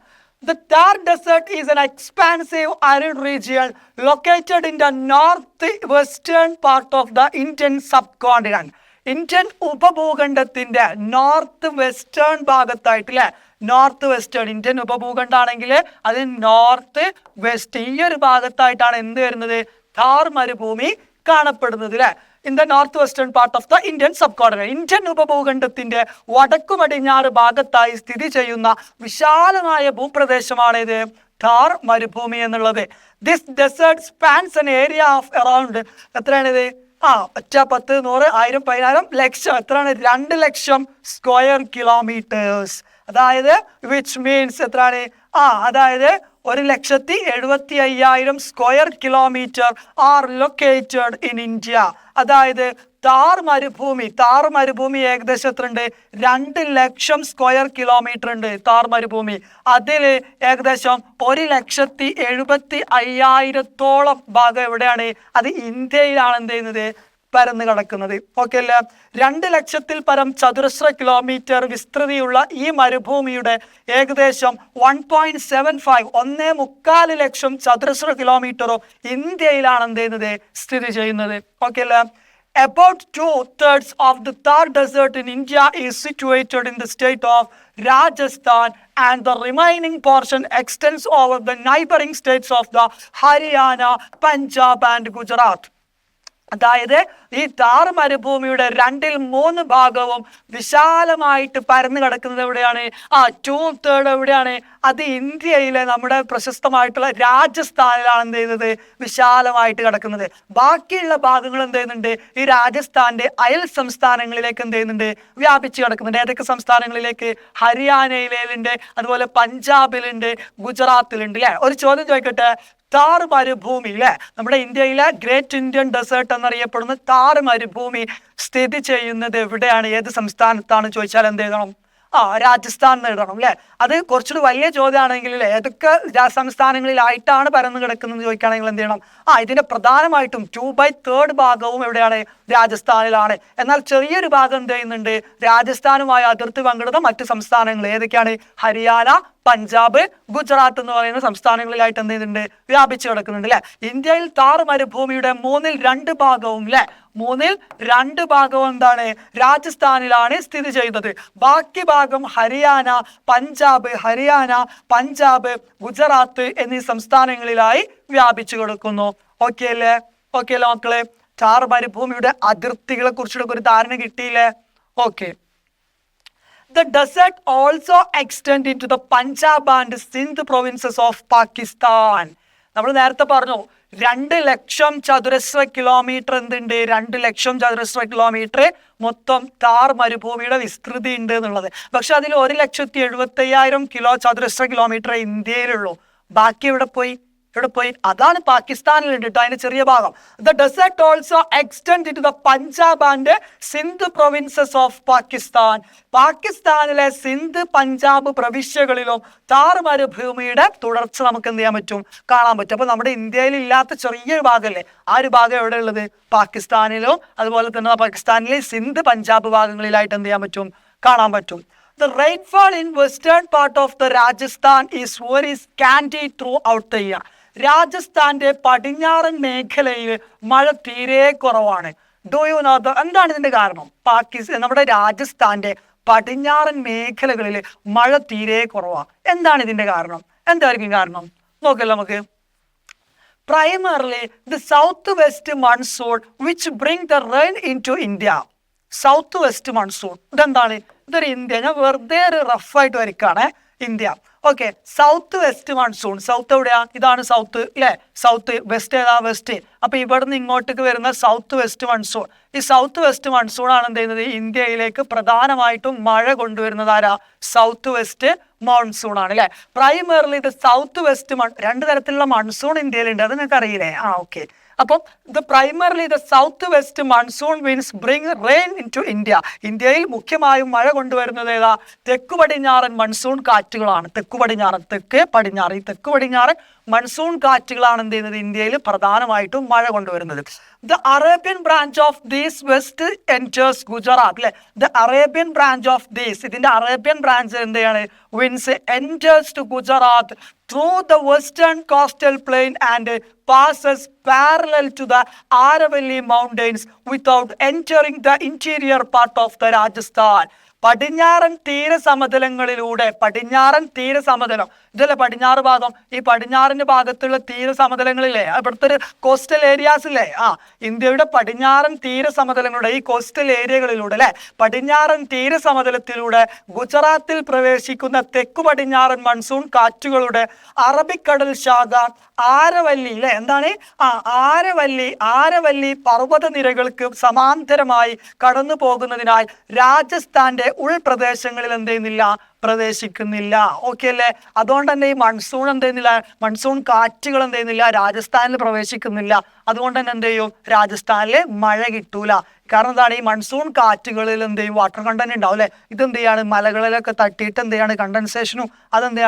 Desert is Desert expansive an expansive located in the north western part of the Indian sub subcontinent. Indian ഉപഭൂഖണ്ഡത്തിന്റെ north western ഭാഗത്തായിട്ട് അല്ലെ? നോർത്ത് വെസ്റ്റേൺ ഇന്ത്യൻ ഉപഭൂഖണ്ഡാണെങ്കിൽ അത് നോർത്ത് വെസ്റ്റ് ഈ ഒരു ഭാഗത്തായിട്ടാണ് എന്ത് വരുന്നത്? ഥാർ മരുഭൂമി കാണപ്പെടുന്നത് അല്ലെ in the north western part of the Indian subcontinent Indian ഉപഭൂഖണ്ഡത്തിന്റെ വടക്കു പടിഞ്ഞാറ് ഭാഗത്തായി സ്ഥിതി ചെയ്യുന്ന വിശാലമായ ഭൂപ്രദേശമാണ് ഇത് ഥാർ മരുഭൂമി എന്നുള്ളത്. This desert spans an area of around എത്രയാണിത് ആ ഒറ്റ പത്ത് നൂറ് ആയിരം പതിനായിരം ലക്ഷം. എത്രയാണ്? രണ്ട് ലക്ഷം സ്ക്വയർ കിലോമീറ്റേഴ്സ് അതായത് വിച്ച് മീൻസ് എത്രയാണ്? ആ അതായത് ഒരു ലക്ഷത്തി എഴുപത്തി അയ്യായിരം square kilometre are located in India അതായത് താർ മരുഭൂമി താർ മരുഭൂമി ഏകദേശം എത്ര ഉണ്ട് രണ്ട് ലക്ഷം സ്ക്വയർ കിലോമീറ്റർ ഉണ്ട് താർ മരുഭൂമി. അതിൽ ഏകദേശം ഒരു ലക്ഷത്തി എഴുപത്തി അയ്യായിരത്തോളം ഭാഗം എവിടെയാണ്? അത് ഇന്ത്യയിലാണ് എന്ത് ചെയ്യുന്നത്? പരന്ന് കിടക്കുന്നത് ഓക്കെ അല്ല രണ്ട് ലക്ഷത്തിൽ പരം ചതുരശ്ര കിലോമീറ്റർ വിസ്തൃതിയുള്ള ഈ മരുഭൂമിയുടെ ഏകദേശം വൺ പോയിന്റ് സെവൻ ഫൈവ് ഒന്നേ മുക്കാൽ ലക്ഷം ചതുരശ്ര കിലോമീറ്ററോ ഇന്ത്യയിലാണ് എന്ത് ചെയ്യുന്നത് സ്ഥിതി ചെയ്യുന്നത് ഓക്കെ അല്ലേ About two thirds of the Thar Desert in India is situated in the state of Rajasthan, and the remaining portion extends over the neighboring states of the Haryana, Punjab, and Gujarat. അതായത് ഈ താർ മരുഭൂമിയുടെ രണ്ടിൽ മൂന്ന് ഭാഗവും വിശാലമായിട്ട് പരന്നു കിടക്കുന്നത് എവിടെയാണ്? ആ ടു തേർഡ് എവിടെയാണ്? അത് ഇന്ത്യയിലെ നമ്മുടെ പ്രശസ്തമായിട്ടുള്ള രാജസ്ഥാനിലാണ് എന്ത് ചെയ്യുന്നത്? വിശാലമായിട്ട് കിടക്കുന്നത്. ബാക്കിയുള്ള ഭാഗങ്ങൾ എന്ത് ചെയ്യുന്നുണ്ട്? ഈ രാജസ്ഥാന്റെ അയൽ സംസ്ഥാനങ്ങളിലേക്ക് എന്ത് ചെയ്യുന്നുണ്ട്? വ്യാപിച്ചു കിടക്കുന്നുണ്ട്. ഏതൊക്കെ സംസ്ഥാനങ്ങളിലേക്ക്? ഹരിയാനയിലുണ്ട് അതുപോലെ പഞ്ചാബിലുണ്ട് ഗുജറാത്തിലുണ്ട് അല്ലേ? ഒരു ചോദ്യം ചോദിക്കട്ടെ? താർ മരുഭൂമി അല്ലെ നമ്മുടെ ഇന്ത്യയിലെ ഗ്രേറ്റ് ഇന്ത്യൻ ഡെസേർട്ട് എന്നറിയപ്പെടുന്ന താർ മരുഭൂമി സ്ഥിതി ചെയ്യുന്നത് എവിടെയാണ്? ഏത് സംസ്ഥാനത്താണ് ചോദിച്ചാൽ എന്ത് എഴുതണം ആ രാജസ്ഥാൻ എഴുതണം അല്ലെ? അത് കുറച്ചുകൂടി വലിയ ചോദ്യമാണെങ്കിൽ ഏതൊക്കെ സംസ്ഥാനങ്ങളിലായിട്ടാണ് പരന്നു കിടക്കുന്നത് ചോദിക്കുകയാണെങ്കിൽ എന്ത് ചെയ്യണം? ആ ഇതിന്റെ പ്രധാനമായിട്ടും ടു ബൈ തേർഡ് ഭാഗവും എവിടെയാണ്? രാജസ്ഥാനിലാണ്. എന്നാൽ ചെറിയൊരു ഭാഗം എന്ത് ചെയ്യുന്നുണ്ട്? രാജസ്ഥാനുമായി അതിർത്തി പങ്കിടുന്ന മറ്റ് സംസ്ഥാനങ്ങൾ ഏതൊക്കെയാണ്? ഹരിയാന പഞ്ചാബ് ഗുജറാത്ത് എന്ന് പറയുന്ന സംസ്ഥാനങ്ങളിലായിട്ട് എന്ത് ചെയ്യുന്നുണ്ട്? വ്യാപിച്ചു കിടക്കുന്നുണ്ട് അല്ലെ? ഇന്ത്യയിൽ താർ മരുഭൂമിയുടെ മൂന്നിൽ രണ്ട് ഭാഗവും അല്ലെ? മൂന്നിൽ രണ്ട് ഭാഗം എന്താണ്? രാജസ്ഥാനിലാണ് സ്ഥിതി ചെയ്യുന്നത്. ബാക്കി ഭാഗം ഹരിയാന പഞ്ചാബ് ഹരിയാന പഞ്ചാബ് ഗുജറാത്ത് എന്നീ സംസ്ഥാനങ്ങളിലായി വ്യാപിച്ചു കിടക്കുന്നു. ഓക്കെ അല്ലേ? ഓക്കെ അല്ലേ മക്കളെ? ചാർ മരുഭൂമിയുടെ അതിർത്തികളെ കുറിച്ചുള്ള ഒരു ധാരണ കിട്ടിയില്ലേ? Okay the desert also extend into the Punjab and Sindh provinces of Pakistan നമ്മൾ നേരത്തെ പറഞ്ഞു രണ്ട് ലക്ഷം ചതുരശ്ര കിലോമീറ്റർ എന്തുണ്ട്? രണ്ട് ലക്ഷം ചതുരശ്ര കിലോമീറ്റർ മൊത്തം താർ മരുഭൂമിയുടെ വിസ്തൃതി ഉണ്ട് എന്നുള്ളത്. പക്ഷെ അതിൽ ഒരു ലക്ഷത്തി എഴുപത്തി അയ്യായിരം കിലോ ചതുരശ്ര കിലോമീറ്റർ ഇന്ത്യയിലുള്ളൂ. ബാക്കി എവിടെ പോയി? ഇവിടെ പോയി അതാണ് പാകിസ്ഥാനിലുണ്ട് കേട്ടോ അതിന്റെ ചെറിയ ഭാഗം. The desert also extend to the Punjab and Sindh provinces of Pakistan പാകിസ്ഥാനിലെ സിന്ധ് പഞ്ചാബ് പ്രവിശ്യകളിലും താർ മരുഭൂമിയുടെ തുടർച്ച നമുക്ക് എന്ത് ചെയ്യാൻ പറ്റും? കാണാൻ പറ്റും. അപ്പൊ നമ്മുടെ ഇന്ത്യയിൽ ഇല്ലാത്ത ചെറിയൊരു ഭാഗമല്ലേ? ആ ഒരു ഭാഗം എവിടെ ഉള്ളത്? പാകിസ്ഥാനിലും അതുപോലെ തന്നെ പാകിസ്ഥാനിലെ സിന്ധ് പഞ്ചാബ് ഭാഗങ്ങളിലായിട്ട് എന്ത് ചെയ്യാൻ പറ്റും? കാണാൻ പറ്റും. The rainfall in western part of the Rajasthan is very scanty throughout the year. രാജസ്ഥാന്റെ പടിഞ്ഞാറൻ മേഖലയിൽ മഴ തീരെ കുറവാണ്. ഡു യു നോ എന്താണ് ഇതിന്റെ കാരണം? പാകിസ്ഥാൻ നമ്മുടെ രാജസ്ഥാന്റെ പടിഞ്ഞാറൻ മേഖലകളിൽ മഴ തീരെ കുറവാണ് എന്താണ് ഇതിന്റെ കാരണം? എന്തായിരിക്കും കാരണം? നോക്കല്ലോ നമുക്ക്. Primarily the south west monsoon which bring the rain into India south west monsoon ഇതെന്താണ്? ഇതൊരു ഇന്ത്യ. ഞാൻ വെറുതെ ഒരു റഫായിട്ട് വരയ്ക്കാണ് India. Okay south west monsoon south എവിടെയാ? ഇതാണ് സൗത്ത് അല്ലേ സൗത്ത് വെസ്റ്റ് ഏതാ? വെസ്റ്റ് അപ്പൊ ഇവിടുന്ന് ഇങ്ങോട്ടേക്ക് വരുന്ന സൗത്ത് വെസ്റ്റ് മൺസൂൺ ഈ സൗത്ത് വെസ്റ്റ് മൺസൂൺ ആണ് എന്ത് ചെയ്യുന്നത്? ഇന്ത്യയിലേക്ക് പ്രധാനമായിട്ടും മഴ കൊണ്ടുവരുന്നത് ആരാ? സൗത്ത് വെസ്റ്റ് മൺസൂൺ ആണ് അല്ലെ പ്രൈമറിലി ഇത് സൗത്ത് വെസ്റ്റ് മൺ രണ്ട് തരത്തിലുള്ള മൺസൂൺ ഇന്ത്യയിലുണ്ട്. അത് നിങ്ങൾക്ക് അറിയില്ലേ ആ ഓക്കെ അപ്പം ഇത് primarily the south west monsoon winds bring rain into India ഇന്ത്യയിൽ മുഖ്യമായും മഴ കൊണ്ടുവരുന്നത് ഏതാ? തെക്കു പടിഞ്ഞാറൻ മൺസൂൺ കാറ്റുകളാണ്. തെക്കു പടിഞ്ഞാറൻ തെക്ക് പടിഞ്ഞാറ്. ഈ തെക്കു പടിഞ്ഞാറൻ മൺസൂൺ കാറ്റുകളാണ് എന്ത് ചെയ്യുന്നത്? ഇന്ത്യയിൽ പ്രധാനമായിട്ടും മഴ കൊണ്ടുവരുന്നത്. The Arabian branch of these west enters Gujarat അല്ലെ? The Arabian branch of these ഇതിന്റെ അറേബ്യൻ ബ്രാഞ്ച് എന്താണ് winds enters to Gujarat through the western coastal plain and passes parallel to the Aravalli mountains without entering the interior part of the Rajasthan. പടിഞ്ഞാറൻ തീരസമതലങ്ങളിലൂടെ പടിഞ്ഞാറൻ തീരസമതലം. ഇതല്ലേ പടിഞ്ഞാറ് ഭാഗം? ഈ പടിഞ്ഞാറിന്റെ ഭാഗത്തുള്ള തീരസമതലങ്ങളില്ലേ? ഇവിടുത്തെ ഒരു കോസ്റ്റൽ ഏരിയാസ് ഇല്ലേ? ആ ഇന്ത്യയുടെ പടിഞ്ഞാറൻ തീരസമതലങ്ങളുടെ ഈ കോസ്റ്റൽ ഏരിയകളിലൂടെ അല്ലെ? പടിഞ്ഞാറൻ തീരസമതലത്തിലൂടെ ഗുജറാത്തിൽ പ്രവേശിക്കുന്ന തെക്കു പടിഞ്ഞാറൻ മൺസൂൺ കാറ്റുകളുടെ അറബിക്കടൽ ശാഖ ആരവല്ലി അല്ലെ എന്താണ്? ആ ആരവല്ലി ആരവല്ലി പർവത നിരകൾക്ക് സമാന്തരമായി കടന്നു പോകുന്നതിനാൽ രാജസ്ഥാന്റെ ഉൾപ്രദേശങ്ങളിൽ എന്ത് ചെയ്യുന്നില്ല പ്രവേശിക്കുന്നില്ല. ഓക്കെ അല്ലേ? അതുകൊണ്ട് തന്നെ ഈ മൺസൂൺ എന്ത് ചെയ്യുന്നില്ല? മൺസൂൺ കാറ്റുകൾ എന്ത് ചെയ്യുന്നില്ല? രാജസ്ഥാനിൽ പ്രവേശിക്കുന്നില്ല. അതുകൊണ്ട് തന്നെ എന്ത് ചെയ്യും? രാജസ്ഥാനിൽ മഴ കിട്ടൂല. കാരണം എന്താണ്? ഈ മൺസൂൺ കാറ്റുകളിൽ എന്ത് ചെയ്യും? വാട്ടർ കണ്ടന്റ് ഉണ്ടാവും അല്ലെ? ഇത് എന്ത് ചെയ്യാണ്? മലകളിലൊക്കെ തട്ടിയിട്ട് എന്ത് ചെയ്യാണ്? കണ്ടൻസേഷനും അതെന്ത്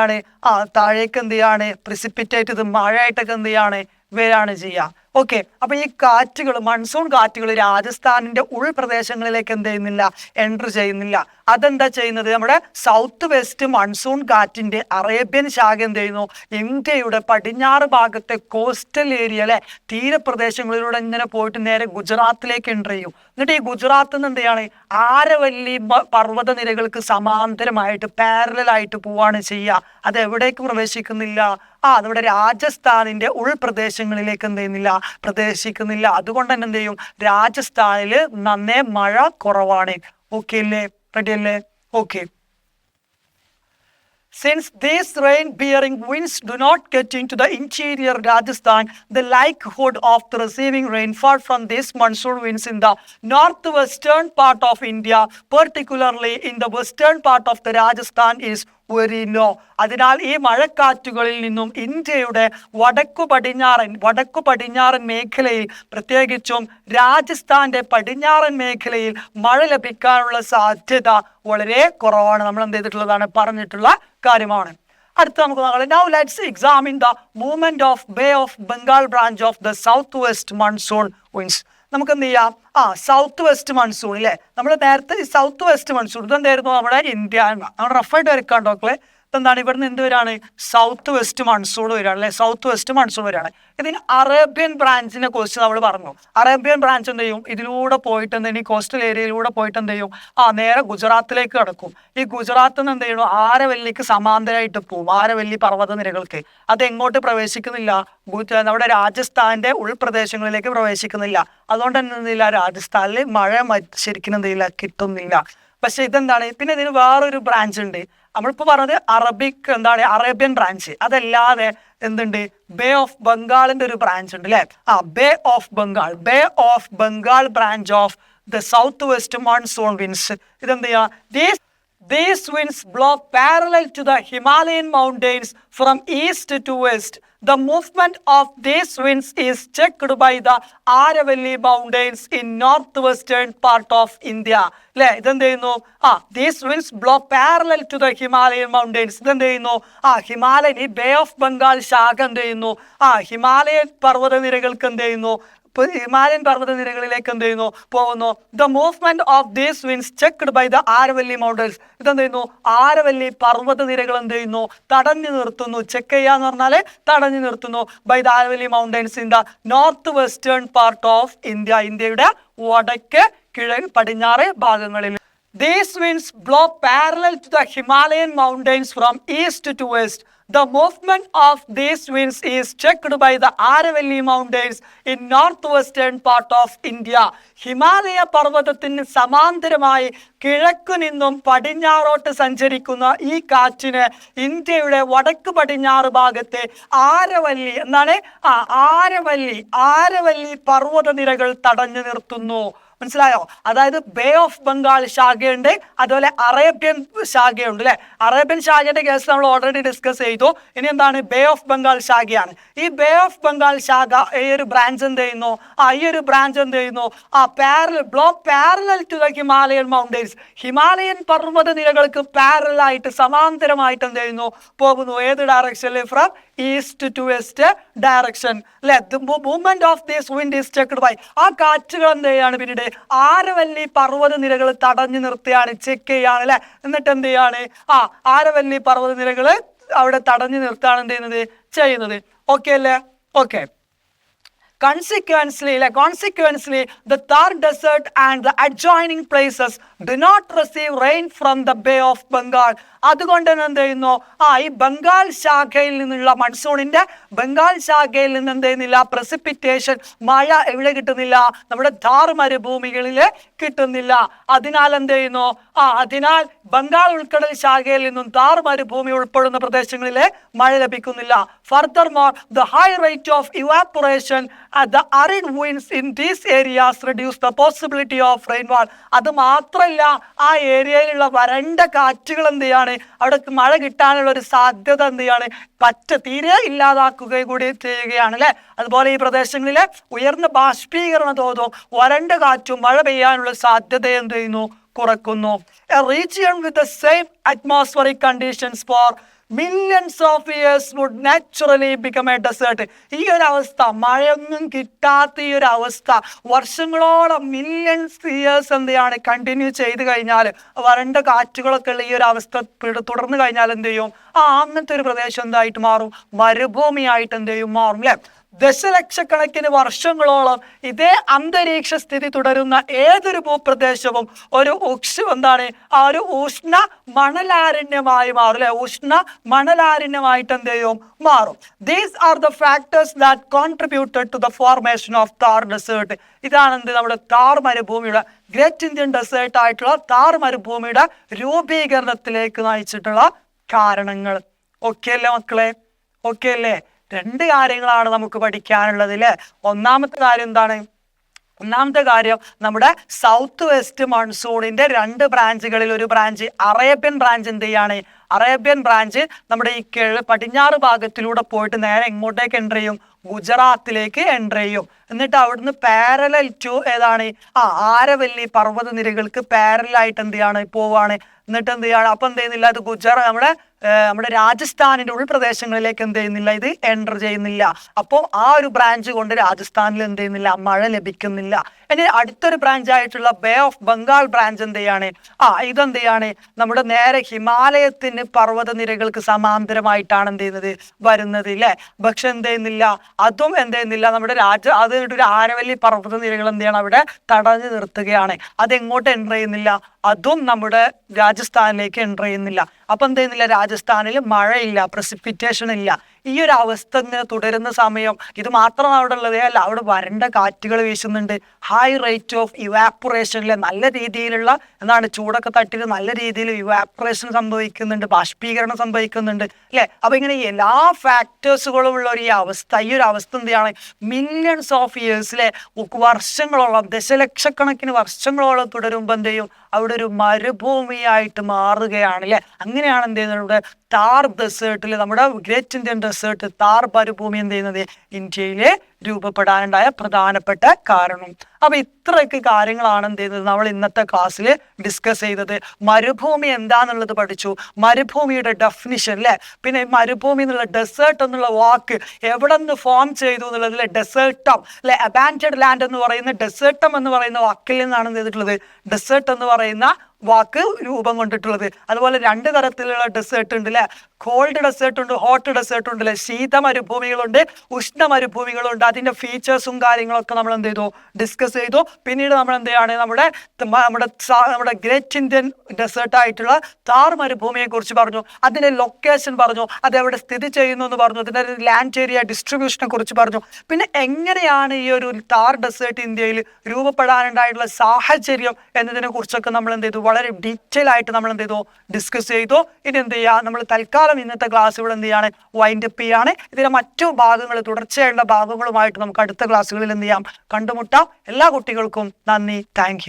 ആ താഴേക്ക് എന്ത് ചെയ്യാണ്? പ്രിസിപ്പിറ്റേറ്റ് ഇത് മഴയായിട്ടൊക്കെ എന്ത് ചെയ്യാണ്? വരാണ് ചെയ്യുക. ഓക്കെ അപ്പൊ ഈ കാറ്റുകൾ മൺസൂൺ കാറ്റുകൾ രാജസ്ഥാനിന്റെ ഉൾപ്രദേശങ്ങളിലേക്ക് എന്ത് ചെയ്യുന്നില്ല എൻട്രി ചെയ്യുന്നില്ല. അതെന്താ ചെയ്യുന്നത്? നമ്മുടെ സൗത്ത് വെസ്റ്റ് മൺസൂൺ കാറ്റിന്റെ അറേബ്യൻ ശാഖ എന്ത് ചെയ്യുന്നു? ഇന്ത്യയുടെ പടിഞ്ഞാറ് ഭാഗത്തെ കോസ്റ്റൽ ഏരിയ അല്ലെ തീരപ്രദേശങ്ങളിലൂടെ ഇങ്ങനെ പോയിട്ട് നേരെ ഗുജറാത്തിലേക്ക് എൻട്രി ചെയ്യും. എന്നിട്ട് ഈ ഗുജറാത്തിൽ നിന്ന് എന്ത് ചെയ്യാണ്? ആരവല്ലി പർവത നിരകൾക്ക് സമാന്തരമായിട്ട് പാരലൽ ആയിട്ട് പോവാണ് ചെയ്യുക. അത് എവിടേക്ക് പ്രവേശിക്കുന്നില്ല? ആ നമ്മുടെ രാജസ്ഥാനിന്റെ ഉൾപ്രദേശങ്ങളിലേക്ക് എന്ത് ചെയ്യുന്നില്ല പ്രതീക്ഷിക്കുന്നില്ല അതുകൊണ്ട് തന്നെ എന്ത് ചെയ്യും? രാജസ്ഥാനിൽ നന്നേ മഴ കുറവാണ്. ഓക്കെ അല്ലേ? റെഡി അല്ലേ? Okay since these rain bearing winds do not get into the interior Rajasthan the likelihood of the receiving rainfall from these monsoon winds in the north western part of India particularly in the western part of the Rajasthan is very അതിനാൽ ഈ മഴക്കാറ്റുകളിൽ നിന്നും ഇന്ത്യയുടെ വടക്കു പടിഞ്ഞാറൻ വടക്കു പടിഞ്ഞാറൻ മേഖലയിൽ പ്രത്യേകിച്ചും രാജസ്ഥാന്റെ പടിഞ്ഞാറൻ മേഖലയിൽ മഴ ലഭിക്കാനുള്ള സാധ്യത വളരെ കുറവാണ്. നമ്മൾ എന്ത് ചെയ്തിട്ടുള്ളതാണ്? പറഞ്ഞിട്ടുള്ള കാര്യമാണ്. അടുത്ത നമുക്ക് നോക്കാം. Now let's examine the movement of bay of Bengal branch of the south west monsoon winds നമുക്ക് എന്ത് ചെയ്യാം? ആ സൗത്ത് വെസ്റ്റ് മൺസൂൺ അല്ലേ നമ്മൾ നേരത്തെ സൗത്ത് വെസ്റ്റ് മൺസൂൺ ഇതെന്തായിരുന്നു? നമ്മുടെ ഇന്ത്യ നമ്മുടെ റഫായിട്ട് വരക്കാൻ ഡോക്കളെ എന്താണ്? ഇവിടുന്ന് എന്ത് വരാണ്? സൗത്ത് വെസ്റ്റ് മൺസൂൺ വരികയാണ് അല്ലെ? സൗത്ത് വെസ്റ്റ് മൺസൂൺ വരികയാണ് ഇതിന് അറേബ്യൻ ബ്രാഞ്ചിനെ കുറിച്ച് നമ്മൾ പറഞ്ഞു. അറേബ്യൻ ബ്രാഞ്ച് എന്ത് ചെയ്യും? ഇതിലൂടെ പോയിട്ട് എന്ത് ചെയ്യും? കോസ്റ്റൽ ഏരിയയിലൂടെ പോയിട്ട് എന്ത് ചെയ്യും? ആ നേരെ ഗുജറാത്തിലേക്ക് കിടക്കും. ഈ ഗുജറാത്തിൽ നിന്ന് എന്ത് ചെയ്യണം ആരവല്ലിക്ക് സമാന്തരമായിട്ട് പോകും ആരവല്ലി പർവത നിരകൾക്ക് അത് എങ്ങോട്ട് പ്രവേശിക്കുന്നില്ല നമ്മുടെ രാജസ്ഥാന്റെ ഉൾപ്രദേശങ്ങളിലേക്ക് പ്രവേശിക്കുന്നില്ല. അതുകൊണ്ട് തന്നെ എന്തില്ല രാജസ്ഥാനിൽ മഴ ശരിക്കും എന്തില്ല കിട്ടുന്നില്ല. പക്ഷെ ഇതെന്താണ്? പിന്നെ ഇതിന് വേറൊരു ബ്രാഞ്ച് ഉണ്ട്. നമ്മളിപ്പോ പറഞ്ഞത് അറബിക് എന്താണ് അറേബ്യൻ ബ്രാഞ്ച് അതല്ലാതെ എന്തുണ്ട്? ബേ ഓഫ് ബംഗാളിന്റെ ഒരു ബ്രാഞ്ച് ഉണ്ട് അല്ലെ ആ bay of Bengal bay of Bengal branch of the south west monsoon winds ഇതെന്ത് ചെയ്യുക these These winds blow parallel to the Himalayan mountains from east to west. The movement of these winds is checked by the Aravalli mountains in northwestern part of India. അല്ലേ ഇതെന്ത് ചെയ്യുന്നു ആ these winds blow parallel to the Himalayan mountains ഇതെന്ത് ചെയ്യുന്നു ആ Himalayan ഈ bay of Bengal ശാഖ എന്ത് ചെയ്യുന്നു ആ ഹിമാലയൻ പർവത നിരകൾക്ക് എന്ത് ചെയ്യുന്നു ഹിമാലയൻ പർവത നിരകളിലേക്ക് എന്ത് ചെയ്യുന്നു? പോകുന്നു. The movement of these winds checked by the Aravalli mountains ഇതെന്ത് ചെയ്യുന്നു? ആരവല്ലി പർവത നിരകൾ എന്ത് ചെയ്യുന്നു? തടഞ്ഞു നിർത്തുന്നു. ചെക്ക് ചെയ്യാന്ന് പറഞ്ഞാൽ തടഞ്ഞു നിർത്തുന്നു. By the Aravalli mountains in the north western part of India ഇന്ത്യയുടെ വടക്ക് കിഴക്ക് പടിഞ്ഞാറ് ഭാഗങ്ങളിൽ These winds blow parallel to the Himalayan mountains from east to west. The movement of these winds is checked by the Aravalli Mountains in northwestern part of India. Himalaya പർവതത്തിന് സമാന്തരമായി കിഴക്കു നിന്നും പടിഞ്ഞാറോട്ട് സഞ്ചരിക്കുന്ന ഈ കാറ്റിന് ഇന്ത്യയുടെ വടക്ക് പടിഞ്ഞാറ് ഭാഗത്തെ ആരവല്ലി എന്നാണ് ആ ആരവല്ലി ആരവല്ലി പർവത നിരകൾ തടഞ്ഞു നിർത്തുന്നു മനസ്സിലായോ? അതായത് ബേ ഓഫ് ബംഗാൾ ശാഖയുണ്ട് അതുപോലെ അറേബ്യൻ ശാഖയുണ്ട് അല്ലെ അറേബ്യൻ ശാഖയുടെ കേസ് നമ്മൾ ഓൾറെഡി ഡിസ്കസ് ചെയ്തു. ഇനി എന്താണ് ബേ ഓഫ് ബംഗാൾ ശാഖയാണ്. ഈ ബേ ഓഫ് ബംഗാൾ ശാഖ ഈ ഒരു ബ്രാഞ്ച് എന്ത് ചെയ്യുന്നു? ആ ഈ ഒരു ബ്രാഞ്ച് എന്ത് ചെയ്യുന്നു? ആ parallel blow parallel to the Himalayan mountains Himalayan പർവത നിരകൾക്ക് പാരലായിട്ട് സമാന്തരമായിട്ട് എന്ത് ചെയ്യുന്നു? പോകുന്നു. ഏത് ഡയറക്ഷനിൽ from east to west direction അല്ലെ? Movement of this wind is checked by ആ കാറ്റുകൾ എന്ത് ചെയ്യാണ് പിന്നീട്? ആരവല്ലി പർവത നിരകൾ തടഞ്ഞു നിർത്തുകയാണ്. ചെക്ക് ചെയ്യാണ് അല്ലെ? എന്നിട്ട് എന്ത് ചെയ്യാണ് ആ ആരവല്ലി പർവത നിരകൾ അവിടെ തടഞ്ഞു നിർത്താണ് എന്ത് ചെയ്യുന്നത്? ചെയ്യുന്നത്. ഓക്കെ അല്ലേ? Okay Consequently, like consequently, the Thar Desert and the adjoining places do not receive rain from the Bay of Bengal. അതുകൊണ്ട് തന്നെ എന്ത് ചെയ്യുന്നു ആ ഈ ബംഗാൾ ശാഖയിൽ നിന്നുള്ള മൺസൂണിന്റെ ബംഗാൾ ശാഖയിൽ നിന്ന് എന്ത് ചെയ്യുന്നില്ല പ്രസിപ്പിറ്റേഷൻ മഴ എവിടെ കിട്ടുന്നില്ല? നമ്മുടെ ധാർ മരുഭൂമികളിൽ കിട്ടുന്നില്ല. അതിനാൽ എന്ത് ചെയ്യുന്നു ആ അതിനാൽ ബംഗാൾ ഉൾക്കടൽ ശാഖയിൽ നിന്നും താർ മരുഭൂമി ഉൾപ്പെടുന്ന പ്രദേശങ്ങളിൽ മഴ ലഭിക്കുന്നില്ല. Furthermore the high rate of evaporation the arid winds in these areas reduce the possibility of rainfall അത് മാത്രമല്ല ആ ഏരിയയിലുള്ള വരണ്ട കാറ്റുകൾ എന്ത് ചെയ്യാണ് അവിടെ മഴ കിട്ടാനുള്ള ഒരു സാധ്യത എന്ത് ചെയ്യാണ് പറ്റ തീരെ ഇല്ലാതാക്കുകയും കൂടി ചെയ്യുകയാണ് അല്ലെ? അതുപോലെ ഈ പ്രദേശങ്ങളിലെ ഉയർന്ന ബാഷ്പീകരണ തോതും വരണ്ട കാറ്റും മഴ പെയ്യാനുള്ള സാധ്യത എന്ത് ചെയ്യുന്നു? കുറക്കുന്നു. A region with the same atmospheric conditions for millions of years would naturally become a desert ഈ ഒരു അവസ്ഥ മഴയൊന്നും കിട്ടാത്ത ഈ ഒരു അവസ്ഥ വർഷങ്ങളോളം മില്യൺസ് ഇയേഴ്സ് എന്ത് ചെയ്യാണ്? കണ്ടിന്യൂ ചെയ്ത് കഴിഞ്ഞാൽ വരണ്ട കാറ്റുകളൊക്കെ ഉള്ള ഈ ഒരു അവസ്ഥ തുടർന്ന് കഴിഞ്ഞാൽ എന്ത് ചെയ്യും? ആ അങ്ങനത്തെ ഒരു പ്രദേശം എന്തായിട്ട് മാറും? മരുഭൂമിയായിട്ട് എന്ത് ചെയ്യും? മാറും അല്ലേ ദശലക്ഷക്കണക്കിന് വർഷങ്ങളോളം ഇതേ അന്തരീക്ഷ സ്ഥിതി തുടരുന്ന ഏതൊരു ഭൂപ്രദേശവും ഒരു ഉക്ഷ എന്താണ് ആ ഒരു ഉഷ്ണ മണലാരണ്യമായി മാറും അല്ലെ? ഉഷ്ണ മണലാരണ്യമായിട്ട് എന്ത് ചെയ്യും? മാറും. These are the factors that contributed to the formation of Thar desert ഇതാണ് എന്ത്? നമ്മുടെ താർ മരുഭൂമിയുടെ ഗ്രേറ്റ് ഇന്ത്യൻ ഡെസേർട്ട് ആയിട്ടുള്ള താർ മരുഭൂമിയുടെ രൂപീകരണത്തിലേക്ക് നയിച്ചിട്ടുള്ള കാരണങ്ങൾ. ഓക്കെ അല്ലേ മക്കളെ? ഓക്കെ അല്ലേ? രണ്ട് കാര്യങ്ങളാണ് നമുക്ക് പഠിക്കാനുള്ളത് അല്ലേ ഒന്നാമത്തെ കാര്യം എന്താണ്? ഒന്നാമത്തെ കാര്യം നമ്മുടെ സൗത്ത് വെസ്റ്റ് മൺസൂണിന്റെ രണ്ട് ബ്രാഞ്ചുകളിൽ ഒരു ബ്രാഞ്ച് അറേബ്യൻ ബ്രാഞ്ച് എന്ത് ചെയ്യാണ്? അറേബ്യൻ ബ്രാഞ്ച് നമ്മുടെ ഈ കിഴ പടിഞ്ഞാറ് ഭാഗത്തിലൂടെ പോയിട്ട് നേരെ എങ്ങോട്ടേക്ക് എന്റർ ചെയ്യും. ഗുജറാത്തിലേക്ക് എന്റർ ചെയ്യും. എന്നിട്ട് അവിടുന്ന് പാരലൽ ടു ഏതാണ്? ആ ആരവല്ലി പർവത നിരകൾക്ക് പാരലായിട്ട് എന്ത് ചെയ്യാണ്? പോവാണ്. എന്നിട്ട് എന്ത് ചെയ്യാണ്? അപ്പൊ എന്ത് ചെയ്യുന്നില്ല? അത് ഗുജറാത്ത് നമ്മുടെ നമ്മുടെ രാജസ്ഥാനിന്റെ ഉൾപ്രദേശങ്ങളിലേക്ക് എന്ത് ചെയ്യുന്നില്ല? ഇത് എന്റർ ചെയ്യുന്നില്ല. അപ്പോൾ ആ ഒരു ബ്രാഞ്ച് കൊണ്ട് രാജസ്ഥാനിൽ എന്ത് ചെയ്യുന്നില്ല? മഴ ലഭിക്കുന്നില്ല. ഇനി അടുത്തൊരു ബ്രാഞ്ച് ആയിട്ടുള്ള ബേ ഓഫ് ബംഗാൾ ബ്രാഞ്ച് എന്ത് ചെയ്യാണ്? ആ ഇതെന്ത് ചെയ്യാണ്? നമ്മുടെ നേരെ ഹിമാലയത്തിന് പർവത നിരകൾക്ക് സമാന്തരമായിട്ടാണ് എന്ത് ചെയ്യുന്നത്? വരുന്നത് ഇല്ലേ? പക്ഷെ എന്ത് ചെയ്യുന്നില്ല? അതും എന്ത് ചെയ്യുന്നില്ല. നമ്മുടെ രാജ അത് ഒരു ആരവല്ലി പർവത നിരകൾ എന്ത് ചെയ്യണം? അവിടെ തടഞ്ഞു നിർത്തുകയാണ്. അത് എങ്ങോട്ട് എന്റർ ചെയ്യുന്നില്ല? അതും നമ്മുടെ രാജസ്ഥാനിലേക്ക് എന്റർ ചെയ്യുന്നില്ല. അപ്പൊ എന്ത് ചെയ്യുന്നില്ല? രാജസ്ഥാനിൽ മഴയില്ല പ്രസിപ്പിറ്റേഷൻ ഇല്ല. ഈ ഒരു അവസ്ഥ ഇങ്ങനെ തുടരുന്ന സമയം ഇത് മാത്രമാണ് അവിടെ ഉള്ളത് അല്ല അവിടെ വരണ്ട കാറ്റുകൾ വീശുന്നുണ്ട്. ഹൈ റേറ്റ് ഓഫ് ഇവാപ്പറേഷനിലെ നല്ല രീതിയിലുള്ള എന്താണ് ചൂടൊക്കെ തട്ടിൽ നല്ല രീതിയിൽ ഇവാപ്പറേഷൻ സംഭവിക്കുന്നുണ്ട് ബാഷ്പീകരണം സംഭവിക്കുന്നുണ്ട് അല്ലെ? അപ്പൊ ഇങ്ങനെ എല്ലാ ഫാക്ടേഴ്സുകളും ഉള്ള ഒരു ഈ അവസ്ഥ ഈ ഒരു അവസ്ഥ എന്താണ് മില്യൺസ് ഓഫ് ഇയേഴ്സിലെ വർഷങ്ങളോളം ദശലക്ഷക്കണക്കിന് വർഷങ്ങളോളം തുടരുമ്പോൾ എന്ത് ചെയ്യും? അവിടെ ഒരു മരുഭൂമിയായിട്ട് മാറുകയാണ് അല്ലെ? അങ്ങനെയാണ് എന്ത് ചെയ്യുന്നത്? താർ ഡെസേർട്ടിൽ നമ്മുടെ ഗ്രേറ്റ് ഇന്ത്യൻ ഡെസേർട്ട് താർ മരുഭൂമി എന്ത് ചെയ്യുന്നത്? ഇന്ത്യയിലെ രൂപപ്പെടാനുണ്ടായ പ്രധാനപ്പെട്ട കാരണം. അപ്പൊ ഇത്രയൊക്കെ കാര്യങ്ങളാണ് എന്ത് ചെയ്യുന്നത് നമ്മൾ ഇന്നത്തെ ക്ലാസ്സിൽ ഡിസ്കസ് ചെയ്തത്. മരുഭൂമി എന്താന്നുള്ളത് പഠിച്ചു. മരുഭൂമിയുടെ ഡെഫിനിഷൻ അല്ലെ പിന്നെ മരുഭൂമി എന്നുള്ള ഡെസേർട്ട് എന്നുള്ള വാക്ക് എവിടെ നിന്ന് ഫോം ചെയ്തു എന്നുള്ളതിലെ ഡെസേർട്ടം അല്ലെ അബാൻഡ് ലാൻഡ് എന്ന് പറയുന്ന ഡെസേർട്ടം എന്ന് പറയുന്ന വാക്കിൽ നിന്നാണ് എന്ത് ചെയ്തിട്ടുള്ളത്? ഡെസേർട്ട് എന്ന് പറയുന്ന വാക്ക് രൂപം കൊണ്ടിട്ടുള്ളത്. അതുപോലെ രണ്ട് തരത്തിലുള്ള ഡെസേർട്ട് ഉണ്ട് അല്ലെ കോൾഡ് ഡെസേർട്ട് ഉണ്ട് ഹോട്ട് ഡെസേർട്ട് ഉണ്ട് അല്ലെ ശീത മരുഭൂമികളുണ്ട് ഉഷ്ണ മരുഭൂമികളുണ്ട്. ഫീച്ചേഴ്സും കാര്യങ്ങളൊക്കെ നമ്മൾ എന്ത് ചെയ്തു? ഡിസ്കസ് ചെയ്തു. പിന്നീട് നമ്മൾ എന്ത് ചെയ്യാണ് നമ്മുടെ നമ്മുടെ നമ്മുടെ ഗ്രേറ്റ് ഇന്ത്യൻ ഡെസേർട്ട് ആയിട്ടുള്ള താർ മരുഭൂമിയെ കുറിച്ച് പറഞ്ഞു. അതിന്റെ ലൊക്കേഷൻ പറഞ്ഞു. അത് എവിടെ സ്ഥിതി ചെയ്യുന്നു എന്ന് പറഞ്ഞു. അതിന്റെ ലാൻഡ് ഏരിയ ഡിസ്ട്രിബ്യൂഷനെ കുറിച്ച് പറഞ്ഞു. പിന്നെ എങ്ങനെയാണ് ഈ ഒരു താർ ഡെസേർട്ട് ഇന്ത്യയിൽ രൂപപ്പെടാനുണ്ടായിട്ടുള്ള സാഹചര്യം എന്നതിനെ കുറിച്ചൊക്കെ നമ്മൾ എന്ത് ചെയ്തു? വളരെ ഡീറ്റെയിൽ ആയിട്ട് നമ്മൾ എന്ത് ചെയ്തു? ഡിസ്കസ് ചെയ്തു. ഇനി എന്ത് ചെയ്യുക നമ്മൾ തൽക്കാലം ഇന്നത്തെ ക്ലാസ്സുകൾ എന്ത് ചെയ്യാണ്? വൈൻഡ് അപ്പ് ചെയ്യാണ്. ഇതിലെ മറ്റു ഭാഗങ്ങൾ തുടർച്ചയായുള്ള ഭാഗങ്ങളുമായിട്ട് നമുക്ക് അടുത്ത ക്ലാസ്സുകളിൽ എന്ത് ചെയ്യാം? കണ്ടുമുട്ടാം. എല്ലാ കുട്ടികൾക്കും നന്ദി. താങ്ക്